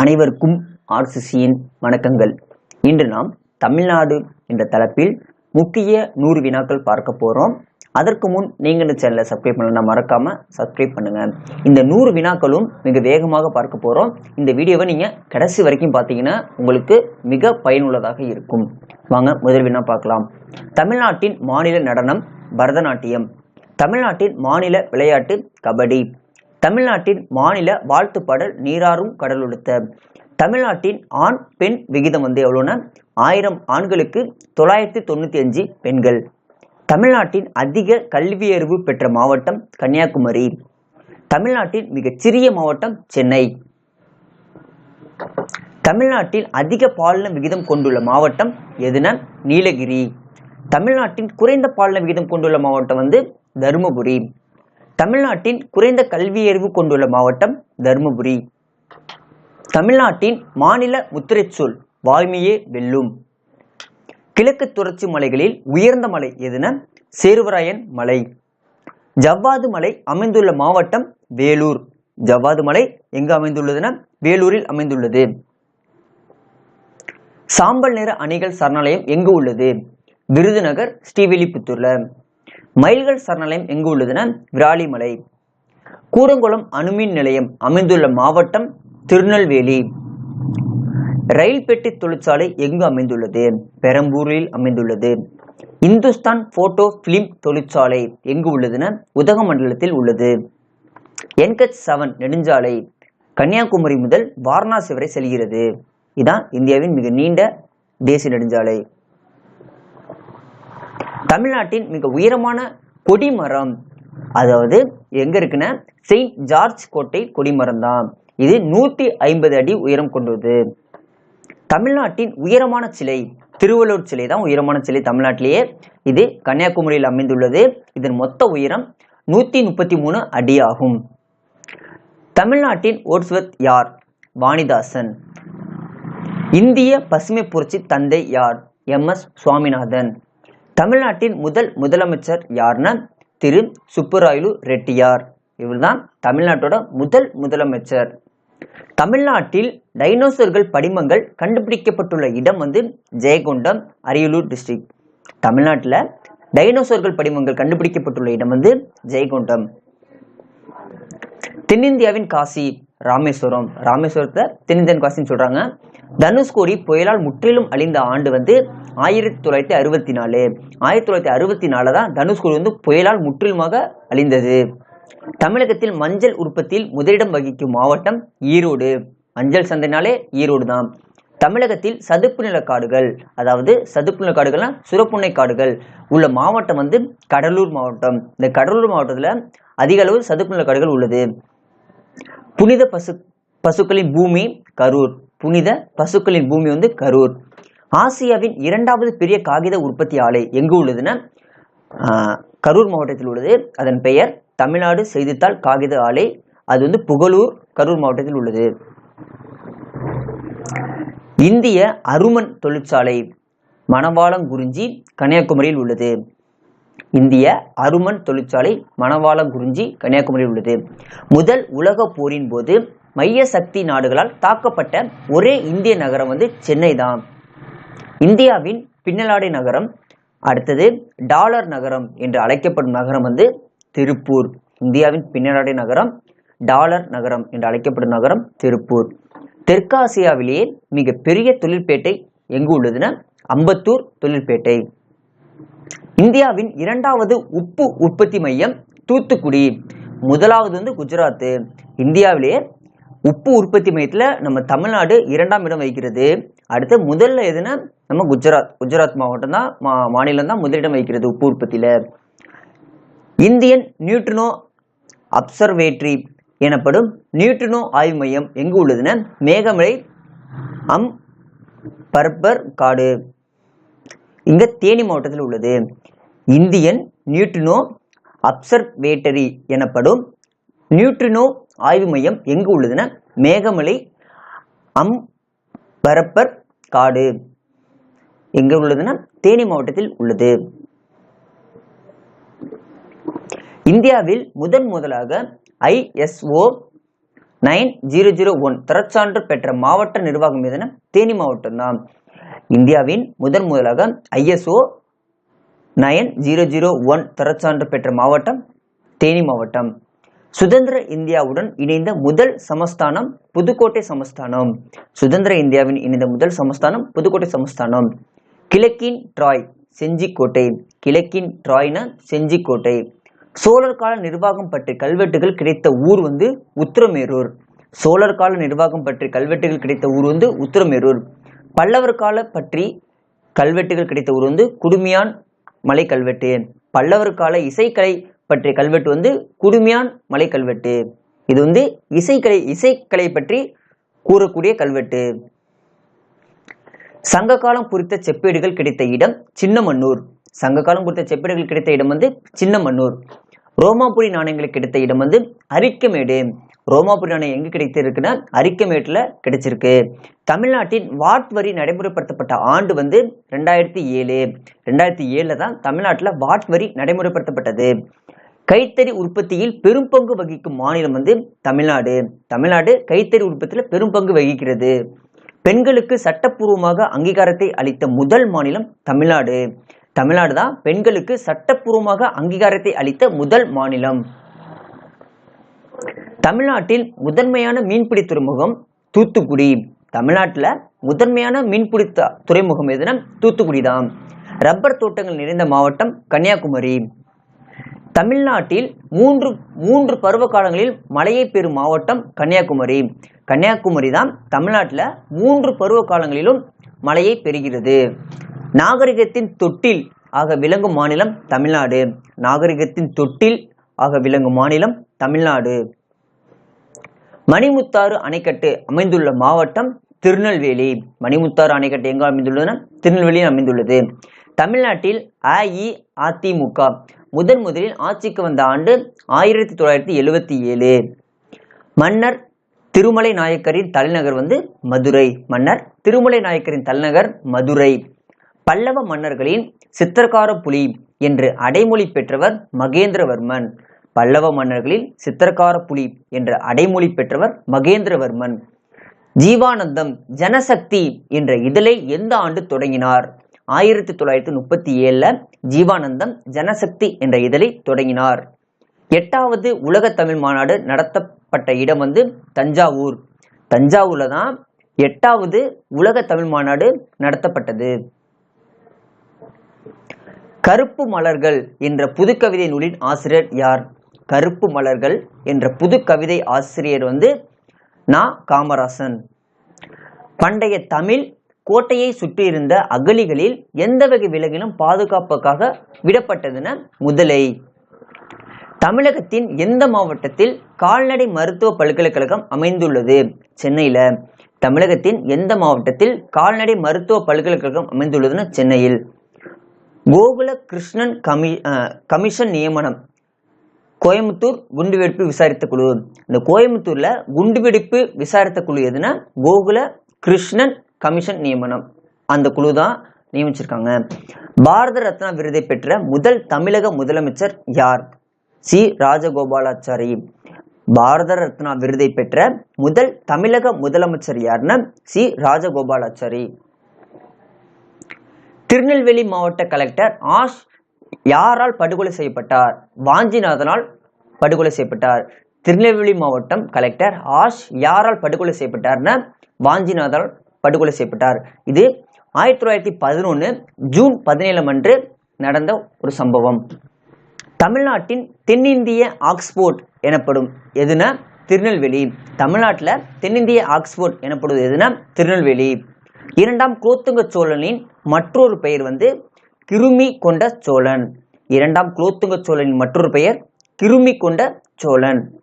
அனைவருக்கும் ஆர்சிசியின் வணக்கங்கள். இன்று நாம் தமிழ்நாடு என்ற தலைப்பில் முக்கிய நூறு வினாக்கள் பார்க்க போறோம். அதற்கு முன் நீங்க இந்த சேனலை சப்ஸ்கிரைப் பண்ணல மறக்காம சப்ஸ்கிரைப் பண்ணுங்க. இந்த நூறு வினாக்களும் மிக வேகமாக பார்க்க போறோம். இந்த வீடியோவை நீங்க கடைசி வரைக்கும் பார்த்தீங்கன்னா உங்களுக்கு மிக பயனுள்ளதாக இருக்கும். வாங்க முதல் வினா பார்க்கலாம். தமிழ்நாட்டின் மாநில நடனம் பரதநாட்டியம். தமிழ்நாட்டின் மாநில விளையாட்டு கபடி. தமிழ்நாட்டின் மாநில வாழ்த்து பாடல் நீராறும் கடலுடுத்த. தமிழ்நாட்டின் ஆண் பெண் விகிதம் வந்து எவ்வளோன்னா ஆயிரம் ஆண்களுக்கு தொள்ளாயிரத்தி தொண்ணூத்தி அஞ்சு பெண்கள். தமிழ்நாட்டின் அதிக கல்வியறிவு பெற்ற மாவட்டம் கன்னியாகுமரி. தமிழ்நாட்டின் மிகச்சிறிய மாவட்டம் சென்னை. தமிழ்நாட்டில் அதிக பாலின விகிதம் கொண்டுள்ள மாவட்டம் எதுனா? நீலகிரி. தமிழ்நாட்டின் குறைந்த பாலின விகிதம் கொண்டுள்ள மாவட்டம் வந்து தருமபுரி. தமிழ்நாட்டின் குறைந்த கல்வியறிவு கொண்டுள்ள மாவட்டம் தருமபுரி. தமிழ்நாட்டின் மாநில முத்திரைச்சொல் வாய்மையே வெல்லும். கிழக்கு தொடர்ச்சி மலைகளில் உயர்ந்த மலை எதுன? சேர்வராயன் மலை. ஜவ்வாது மலை அமைந்துள்ள மாவட்டம் வேலூர். ஜவ்வாது மலை எங்கு அமைந்துள்ளதுன? வேலூரில் அமைந்துள்ளது. சாம்பல் நிற அணிகள் சரணாலயம் எங்கு உள்ளது? விருதுநகர் ஸ்ரீவில்லிபுத்தூர்ல. மயில்கள் சரணாலயம் எங்கு உள்ளதுன்னா விராலிமலை. கூடங்குளம் அணுமின் நிலையம் அமைந்துள்ள மாவட்டம் திருநெல்வேலி. ரயில் பெட்டி தொழிற்சாலை எங்கு அமைந்துள்ளது? பெரம்பூரில் அமைந்துள்ளது. இந்துஸ்தான் போட்டோ பிலிம் தொழிற்சாலை எங்கு உள்ளதுன்னா உதகமண்டலத்தில் உள்ளது. என்கச் செவன் நெடுஞ்சாலை கன்னியாகுமரி முதல் வாரணாசி வரை செல்கிறது. இதான் இந்தியாவின் மிக நீண்ட தேசிய நெடுஞ்சாலை. தமிழ்நாட்டின் மிக உயரமான கொடிமரம். அதாவது எங்க இருக்குன்னா செயின்ட் ஜார்ஜ் கோட்டை கொடிமரம் தான். இது நூத்தி ஐம்பது அடி உயரம் கொண்டது. தமிழ்நாட்டின் உயரமான சிலை திருவள்ளூர் சிலை தான் உயரமான சிலை தமிழ்நாட்டிலேயே. இது கன்னியாகுமரியில் அமைந்துள்ளது. இதன் மொத்த உயரம் நூத்தி முப்பத்தி மூணு அடி ஆகும். தமிழ்நாட்டின் ஓட்ஸ்வத் யார்? வாணிதாசன். இந்திய பசுமை புரட்சி தந்தை யார்? எம். எஸ். சுவாமிநாதன். தமிழ்நாட்டின் முதல் முதலமைச்சர் யார்னா திரு சுப்புராயலு ரெட்டியார். இவர்தான் தமிழ்நாட்டோட முதல் முதலமைச்சர். தமிழ்நாட்டில் டைனோசர்கள் படிமங்கள் கண்டுபிடிக்கப்பட்டுள்ள இடம் வந்து ஜெயகொண்டம் அரியலூர் டிஸ்ட்ரிக் தமிழ்நாட்டில் டைனோசர்கள் படிமங்கள் கண்டுபிடிக்கப்பட்டுள்ள இடம் வந்து ஜெயகொண்டம் தென்னிந்தியாவின் காசி. ராமேஸ்வரம். ராமேஸ்வரத்தை தென்னிந்தியன் சொல்கிறாங்க சொல்றாங்க. தனுஷ்கோடி புயலால் முற்றிலும் அழிந்த ஆண்டு வந்து ஆயிரத்தி தொள்ளாயிரத்தி அறுபத்தி நாலு ஆயிரத்தி தொள்ளாயிரத்தி அறுபத்தி நாலு தான் தனுஷ்கோடி வந்து புயலால் முற்றிலுமாக அழிந்தது. தமிழகத்தில் மஞ்சள் உற்பத்தியில் முதலிடம் வகிக்கும் மாவட்டம் ஈரோடு. மஞ்சள் சந்தைனாலே ஈரோடு தான். தமிழகத்தில் சதுப்பு நில காடுகள் அதாவது சதுப்பு நில காடுகள்னா சுரப்புண்ணை காடுகள் உள்ள மாவட்டம் வந்து கடலூர் மாவட்டம். இந்த கடலூர் மாவட்டத்தில் அதிக அளவு சதுப்பு நில காடுகள் உள்ளது. புனித பசு பசுக்களின் பூமி கரூர். புனித பசுக்களின் பூமி வந்து கரூர். ஆசியாவின் இரண்டாவது பெரிய காகித உற்பத்தி ஆலை எங்கு உள்ளதுன்னா கரூர் மாவட்டத்தில் உள்ளது. அதன் பெயர் தமிழ்நாடு செய்தித்தாள் காகித ஆலை. அது வந்து புகழூர் கரூர் மாவட்டத்தில் உள்ளது. இந்திய அருமன் தொழிற்சாலை மணவாளங்குறிஞ்சி கன்னியாகுமரியில் உள்ளது. இந்திய அருமன் தொழிற்சாலை மணவாளங்குறிஞ்சி கன்னியாகுமரியில் உள்ளது. முதல் உலக போரின் போது மைய சக்தி நாடுகளால் தாக்கப்பட்ட ஒரே இந்திய நகரம் வந்து சென்னை தான். இந்தியாவின் பின்னலாடை நகரம் அடுத்தது டாலர் நகரம் என்று அழைக்கப்படும் நகரம் வந்து திருப்பூர். இந்தியாவின் பின்னலாடை நகரம் டாலர் நகரம் என்று அழைக்கப்படும் நகரம் திருப்பூர். தெற்காசியாவிலேயே மிக பெரிய தொழிற்பேட்டை எங்கு உள்ளதுன்னா அம்பத்தூர் தொழிற்பேட்டை. இந்தியாவின் இரண்டாவது உப்பு உற்பத்தி மையம் தூத்துக்குடி. முதலாவது வந்து குஜராத். இந்தியாவிலேயே உப்பு உற்பத்தி மையத்தில் நம்ம தமிழ்நாடு இரண்டாம் இடம் வகிக்கிறது. அடுத்து முதல்ல எதுனா நம்ம குஜராத். குஜராத் மாவட்டம் தான் மா மாநிலம் தான் முதலிடம் வகிக்கிறது உப்பு உற்பத்தியில். இந்தியன் நியூட்ரினோ அப்சர்வேட்ரி எனப்படும் நியூட்ரினோ ஆய்வு மையம் எங்கு உள்ளதுன்னா மேகமலை அம் பர்பர் காடு. இங்க தேனி மாவட்டத்தில் உள்ளது. இந்தியன் நியூட்ரினோ அப்சர்வேட்டரி எனப்படும் நியூட்ரினோ ஆய்வு மையம் எங்கு உள்ளதுன்னா மேகமலை அம்பரப்பர் காடு எங்க உள்ளதுன்னா தேனி மாவட்டத்தில் உள்ளது. இந்தியாவில் முதன் முதலாக ISO nine zero zero one தரச்சான்று பெற்ற மாவட்ட நிர்வாகம் எதுனா தேனி மாவட்டம் தான் இந்தியாவின் முதன் முதலாக ISO nine zero zero one தரச்சான்று பெற்ற மாவட்டம் தேனி மாவட்டம். சுதந்திர இந்தியாவுடன் இணைந்த முதல் சமஸ்தானம் புதுக்கோட்டை சமஸ்தானம். சுதந்திர இந்தியாவின் இணைந்த முதல் சமஸ்தானம் புதுக்கோட்டை சமஸ்தானம். கிழக்கின் ட்ராய் செஞ்சிக்கோட்டை. கிழக்கின் ட்ராய்னா செஞ்சிக்கோட்டை. சோழர் கால நிர்வாகம் பற்றி கல்வெட்டுகள் கிடைத்த ஊர் வந்து உத்திரமேரூர். சோழர் கால நிர்வாகம் பற்றி கல்வெட்டுகள் கிடைத்த ஊர் வந்து உத்திரமேரூர். பல்லவர் கால பற்றி கல்வெட்டுகள் கிடைத்த ஊர் வந்து குடுமியான் மலை கல்வெட்டு பல்லவர் கால இசைக்கலை பற்றிய கல்வெட்டு வந்து குடுமியான் மலை கல்வெட்டு இது வந்து இசைக்கலை இசைக்கலை பற்றி கூறக்கூடிய கல்வெட்டு. சங்க காலம் குறித்த செப்பேடுகள் கிடைத்த இடம் சின்னமன்னூர். சங்க காலம் குறித்த செப்பேடுகள் கிடைத்த இடம் வந்து சின்னமன்னூர். ரோமாபுரி நாணயங்களுக்கு கிடைத்த இடம் வந்து அரிக்கமேடு. ரோமாபுரி நாணயம் எங்கே கிடைத்திருக்குன்னா அரிக்கமேட்டில் கிடைச்சிருக்கு. தமிழ்நாட்டின் வாட் வரி நடைமுறைப்படுத்தப்பட்ட ஆண்டு வந்து ரெண்டாயிரத்தி ஏழு. ரெண்டாயிரத்தி ஏழில் தான் தமிழ்நாட்டில் வாட் வரி நடைமுறைப்படுத்தப்பட்டது. கைத்தறி உற்பத்தியில் பெரும் பங்கு வகிக்கும் மாநிலம் வந்து தமிழ்நாடு. தமிழ்நாடு கைத்தறி உற்பத்தியில் பெரும் பங்கு வகிக்கிறது. பெண்களுக்கு சட்டப்பூர்வமாக அங்கீகாரத்தை அளித்த முதல் மாநிலம் தமிழ்நாடு. தமிழ்நாடு தான் பெண்களுக்கு சட்டப்பூர்வமாக அங்கீகாரத்தை அளித்த முதல் மாநிலம். தமிழ்நாட்டில் முதன்மையான மீன்பிடி துறைமுகம் தூத்துக்குடி. தமிழ்நாட்டில் முதன்மையான மீன்பிடி துறைமுகம் எதுனா தூத்துக்குடி தான். ரப்பர் தோட்டங்கள் நிறைந்த மாவட்டம் கன்னியாகுமரி. தமிழ்நாட்டில் மூன்று மூன்று பருவ காலங்களில் மழையை பெறும் மாவட்டம் கன்னியாகுமரி. கன்னியாகுமரி தான் தமிழ்நாட்டில் மூன்று பருவ காலங்களிலும் மழையை பெறுகிறது. நாகரிகத்தின் தொட்டில் ஆக விளங்கும் மாநிலம் தமிழ்நாடு. நாகரிகத்தின் தொட்டில் ஆக விளங்கும் மாநிலம் தமிழ்நாடு. மணிமுத்தாறு அணைக்கட்டு அமைந்துள்ள மாவட்டம் திருநெல்வேலி. மணிமுத்தாறு அணைக்கட்டு எங்க அமைந்துள்ளதுன்னா திருநெல்வேலியில் அமைந்துள்ளது. தமிழ்நாட்டில் அஇஅதிமுக. முதன் முதலில் ஆட்சிக்கு வந்த ஆண்டு ஆயிரத்தி தொள்ளாயிரத்தி எழுவத்தி ஏழு. மன்னர் திருமலை நாயக்கரின் தலைநகர் வந்து மதுரை. மன்னர் திருமலை நாயக்கரின் தலைநகர் மதுரை. பல்லவ மன்னர்களின் சித்திரக்கார புலி என்று அடைமொழி பெற்றவர் மகேந்திரவர்மன். பல்லவ மன்னர்களில் சித்திரக்கார புலி என்ற அடைமொழி பெற்றவர் மகேந்திரவர்மன். ஜீவானந்தம் ஜனசக்தி என்ற இதழை எந்த ஆண்டு தொடங்கினார்? ஆயிரத்தி தொள்ளாயிரத்தி முப்பத்தி ஏழுல ஜீவானந்தம் ஜனசக்தி என்ற இதழை தொடங்கினார். எட்டாவது உலக தமிழ் மாநாடு நடத்தப்பட்ட இடம் வந்து தஞ்சாவூர். தஞ்சாவூர்ல தான் எட்டாவது உலக தமிழ் மாநாடு நடத்தப்பட்டது. கருப்பு மலர்கள் என்ற புதுக்கவிதை நூலின் ஆசிரியர் யார்? கருப்பு மலர்கள் என்ற புது கவிதை ஆசிரியர் வந்து நா. காமராசன். பண்டைய தமிழ் கோட்டையை சுற்றியிருந்த அகலிகளில் எந்த வகை விலங்கினம் பாதுகாப்புக்காக விடப்பட்டதுன முதலை. தமிழகத்தின் எந்த மாவட்டத்தில் கால்நடை மருத்துவ பல்கலைக்கழகம் அமைந்துள்ளது? சென்னையில். தமிழகத்தின் எந்த மாவட்டத்தில் கால்நடை மருத்துவ பல்கலைக்கழகம் அமைந்துள்ளதுன்னு சென்னையில். கோகுல கிருஷ்ணன் கமி கமிஷன் நியமனம். கோயம்புத்தூர் குண்டுவெடிப்பு விசாரித்த குழு. இந்த கோயம்புத்தூர்ல குண்டுவெடிப்பு விசாரித்த குழு எதுனா கோகுல கிருஷ்ணன் கமிஷன் நியமனம். அந்த குழு தான் நியமிச்சிருக்காங்க. பாரத ரத்னா விருதை பெற்ற முதல் தமிழக முதலமைச்சர் யார்? சி. ராஜகோபாலாச்சாரி. பாரத ரத்னா விருதை பெற்ற முதல் தமிழக முதலமைச்சர் யாருன்னா சி. ராஜகோபாலாச்சாரி. திருநெல்வேலி மாவட்ட கலெக்டர் ஆஷ் யாரால் படுகொலை செய்யப்பட்டார்? வாஞ்சிநாதனால் படுகொலை செய்யப்பட்டார். திருநெல்வேலி மாவட்டம் கலெக்டர் ஆஷ் யாரால் படுகொலை செய்யப்பட்டார்னா வாஞ்சிநாதால் படுகொலை செய்யப்பட்டார். இது ஆயிரத்தி தொள்ளாயிரத்தி பதினொன்று ஜூன் பதினேழாம் அன்று நடந்த ஒரு சம்பவம். தமிழ்நாட்டின் தென்னிந்திய ஆக்ஸ்போர்ட் எனப்படும் எதுனா திருநெல்வேலி. தமிழ்நாட்டில் தென்னிந்திய ஆக்ஸ்போர்ட் எனப்படுவது எதுனா திருநெல்வேலி. இரண்டாம் குலோத்துங்க சோழனின் மற்றொரு பெயர் வந்து கிருமி கொண்ட சோழன். இரண்டாம் குலோத்துங்க சோழனின் மற்றொரு பெயர் கிருமி கொண்ட சோழன்.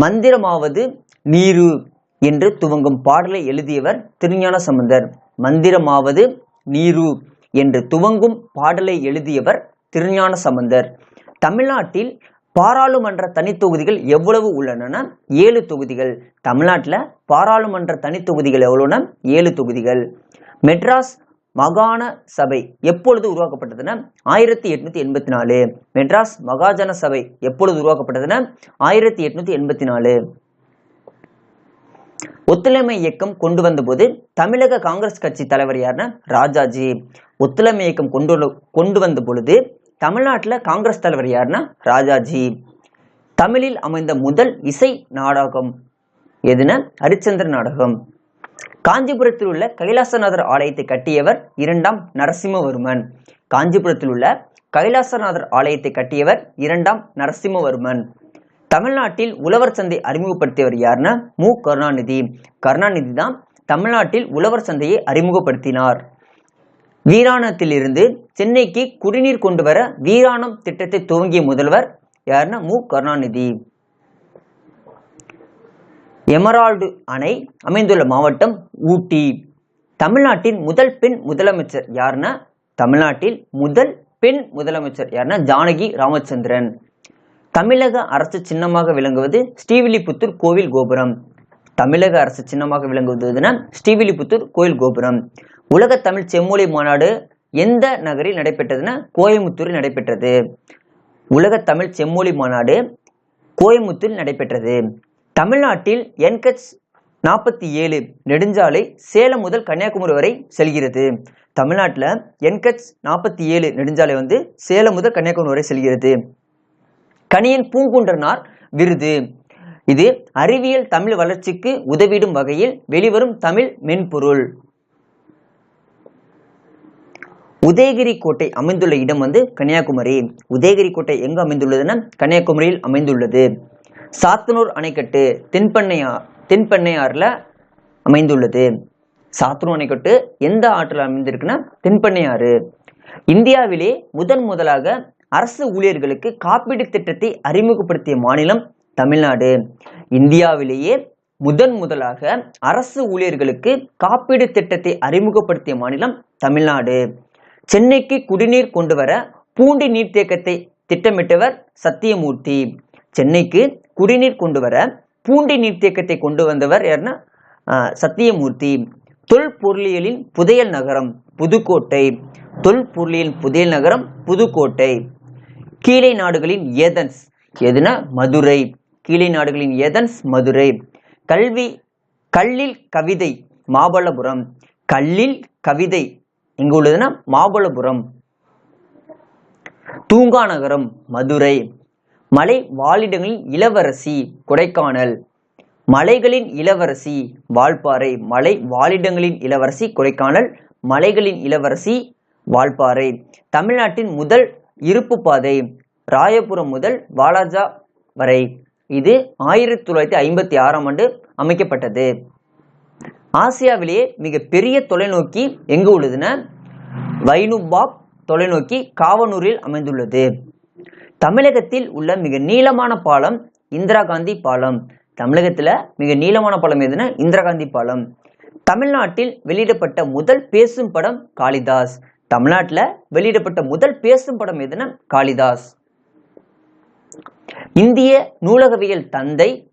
மந்திரமாவது நீரு என்று துவங்கும் பாடலை எழுதியவர் திருஞான சம்பந்தர். மந்திரமாவது நீரு என்று துவங்கும் பாடலை எழுதியவர் திருஞான சம்பந்தர். தமிழ்நாட்டில் பாராளுமன்ற தனித்தொகுதிகள் எவ்வளவு உள்ளன? ஏழு தொகுதிகள். தமிழ்நாட்டில் பாராளுமன்ற தனித்தொகுதிகள் எவ்வளோனா ஏழு தொகுதிகள். மெட்ராஸ் மகாண சபை எப்பொழுது உருவாக்கப்பட்டதுன்னா ஆயிரத்தி எட்நூத்தி எண்பத்தி நாலு. மெட்ராஸ் மகாஜன சபை எப்பொழுது உருவாக்கப்பட்டதுன்னா ஆயிரத்தி எட்நூத்தி எண்பத்தி நாலு. ஒத்துழைமை இயக்கம் கொண்டு வந்தபோது தமிழக காங்கிரஸ் கட்சி தலைவர் யாருன்னா ராஜாஜி. ஒத்துழைமை இயக்கம் கொண்டு கொண்டு வந்த பொழுது தமிழ்நாட்டில் காங்கிரஸ் தலைவர் யாருன்னா ராஜாஜி. தமிழில் அமைந்த முதல் இசை நாடகம் எதுனா ஹரிச்சந்திர நாடகம். காஞ்சிபுரத்தில் உள்ள கைலாசநாதர் ஆலயத்தை கட்டியவர் இரண்டாம் நரசிம்மவர்மன். காஞ்சிபுரத்தில் உள்ள கைலாசநாதர் ஆலயத்தை கட்டியவர் இரண்டாம் நரசிம்மவர்மன். தமிழ்நாட்டில் உழவர் சந்தை அறிமுகப்படுத்தியவர் யாருன்னா மு. கருணாநிதி. கருணாநிதி தான் தமிழ்நாட்டில் உழவர் சந்தையை அறிமுகப்படுத்தினார். வீராணத்திலிருந்து சென்னைக்கு குடிநீர் கொண்டு வர வீராணம் திட்டத்தை துவங்கிய முதல்வர் யாருன்னா மு. கருணாநிதி. எமரால்டு அணை அமைந்துள்ள மாவட்டம் ஊட்டி. தமிழ்நாட்டின் முதல் பெண் முதலமைச்சர் யாருன்னா? தமிழ்நாட்டில் முதல் பெண் முதலமைச்சர் யாருன்னா? ஜானகி ராமச்சந்திரன். தமிழக அரசு சின்னமாக விளங்குவது ஸ்ரீவில்லிபுத்தூர் கோவில் கோபுரம். தமிழக அரசு சின்னமாக விளங்குவது ஸ்ரீவில்லிபுத்தூர் கோயில் கோபுரம். உலக தமிழ் செம்மொழி மாநாடு எந்த நகரில் நடைபெற்றதுன்னா? கோயமுத்தூரில் நடைபெற்றது. உலக தமிழ் செம்மொழி மாநாடு கோயமுத்தூரில் நடைபெற்றது. தமிழ்நாட்டில் என்கச் நாற்பத்தி ஏழு நெடுஞ்சாலை சேலம் முதல் கன்னியாகுமரி வரை செல்கிறது. தமிழ்நாட்டில் என்கச் நாற்பத்தி ஏழு நெடுஞ்சாலை வந்து சேலம் முதல் கன்னியாகுமரி வரை செல்கிறது. கனியன் பூங்குன்றனார் விருது. இது அறிவியல் தமிழ் வளர்ச்சிக்கு உதவிடும் வகையில் வெளிவரும் தமிழ் மென்பொருள். உதயகிரி கோட்டை அமைந்துள்ள இடம் வந்து கன்னியாகுமரி. உதயகிரி கோட்டை எங்கு அமைந்துள்ளதுன்னா கன்னியாகுமரியில் அமைந்துள்ளது. சாத்தனூர் அணைக்கட்டு தென்பண்ணையா தென்பண்ணையாறுல அமைந்துள்ளது. சாத்தனூர் அணைக்கட்டு எந்த ஆற்றில் அமைந்திருக்குன்னா தென்பண்ணையாறு. இந்தியாவிலே முதன் முதலாக அரசு ஊழியர்களுக்கு காப்பீடு திட்டத்தை அறிமுகப்படுத்திய மாநிலம் தமிழ்நாடு. இந்தியாவிலேயே முதன் முதலாக அரசு ஊழியர்களுக்கு காப்பீடு திட்டத்தை அறிமுகப்படுத்திய மாநிலம் தமிழ்நாடு. சென்னைக்கு குடிநீர் கொண்டு வர பூண்டி நீர்த்தேக்கத்தை திட்டமிட்டவர் சத்தியமூர்த்தி. சென்னைக்கு குடிநீர் கொண்டு வர பூண்டி நீர்த்தேக்கத்தை கொண்டு வந்தவர் யாருன்னா சத்தியமூர்த்தி. தொல்பொருளியலின் புதையல் நகரம் புதுக்கோட்டை. தொல்பொருளியல் புதையல் நகரம் புதுக்கோட்டை. கீழே நாடுகளின் ஏதன்ஸ் எதுனா மதுரை. கீழே நாடுகளின் ஏதன்ஸ் மதுரை. கல்வி கல்லில் கவிதை மாபல்லபுரம் கல்லில் கவிதை எங்க உள்ளதுன்னா மாபல்லபுரம் தூங்கா நகரம் மதுரை. மலை வாழிடங்களின் இளவரசி கொடைக்கானல். மலைகளின் இளவரசி வால்பாறை. மலை வாழிடங்களின் இளவரசி கொடைக்கானல். மலைகளின் இளவரசி வால்பாறை. தமிழ்நாட்டின் முதல் இருப்பு பாதை ராயபுரம் முதல் வாலாஜா வரை. இது ஆயிரத்தி தொள்ளாயிரத்தி ஐம்பத்தி ஆறாம் ஆண்டு அமைக்கப்பட்டது. ஆசியாவிலேயே மிக பெரிய தொலைநோக்கி எங்கு உள்ளதுன்னா வைனுபாப் தொலைநோக்கி காவனூரில் அமைந்துள்ளது. தமிழகத்தில் உள்ள மிக நீளமான பாலம் இந்திரா காந்தி பாலம். தமிழகத்தில் மிக நீளமான பாலம் எதுனா இந்திரா காந்தி பாலம். தமிழ்நாட்டில் வெளியிடப்பட்ட முதல் பேசும் படம் காளிதாஸ். தமிழ்நாட்டில் வெளியிடப்பட்ட முதல் பேசும் படம் எதுனா காளிதாஸ். இந்திய நூலகவியல் தந்தை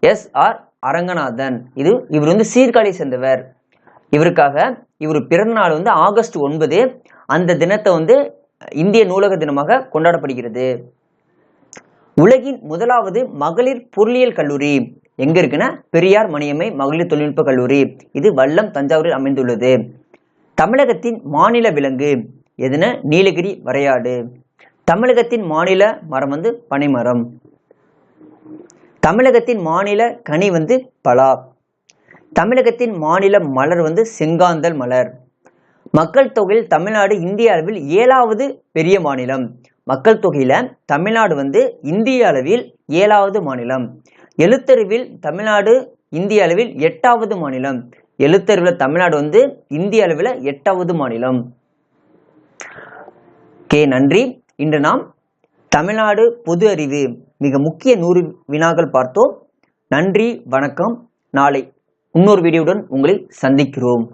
எஸ் ஆர் அரங்கநாதன். இது இவர் வந்து சீர்காழி சேர்ந்தவர். இவருக்காக இவர் பிறந்த நாள் வந்து ஆகஸ்ட் ஒன்பது. அந்த தினத்தை வந்து இந்திய நூலக தினமாக கொண்டாடப்படுகிறது. உலகின் முதலாவது மகளிர் பொருளியல் கல்லூரி. எங்க இருக்குன்னா? பெரியார் மணியம்மை மகளிர் தொழில்நுட்ப கல்லூரி. இது வல்லம் தஞ்சாவூரில் அமைந்துள்ளது. தமிழகத்தின் மாநில விலங்கு. எதுனா நீலகிரி வரையாடு. தமிழகத்தின் மாநில மரம் வந்து பனைமரம். தமிழகத்தின் மாநில கனி வந்து பலா. தமிழகத்தின் மாநில மலர் வந்து செங்காந்தல் மலர். மக்கள் தொகையில் தமிழ்நாடு இந்திய அளவில் ஏழாவது பெரிய மாநிலம். மக்கள் தொகையில தமிழ்நாடு வந்து இந்திய அளவில் ஏழாவது மாநிலம். எழுத்தறிவில் தமிழ்நாடு இந்திய அளவில் எட்டாவது மாநிலம். எழுத்தறிவில் தமிழ்நாடு வந்து இந்திய அளவில் எட்டாவது மாநிலம். கே நன்றி. இன்று நாம் தமிழ்நாடு பொது அறிவு மிக முக்கிய நூறு வினாக்கள் பார்த்தோம். நன்றி வணக்கம். நாளை இன்னொரு வீடியோவுடன் உங்களை சந்திக்கிறோம்.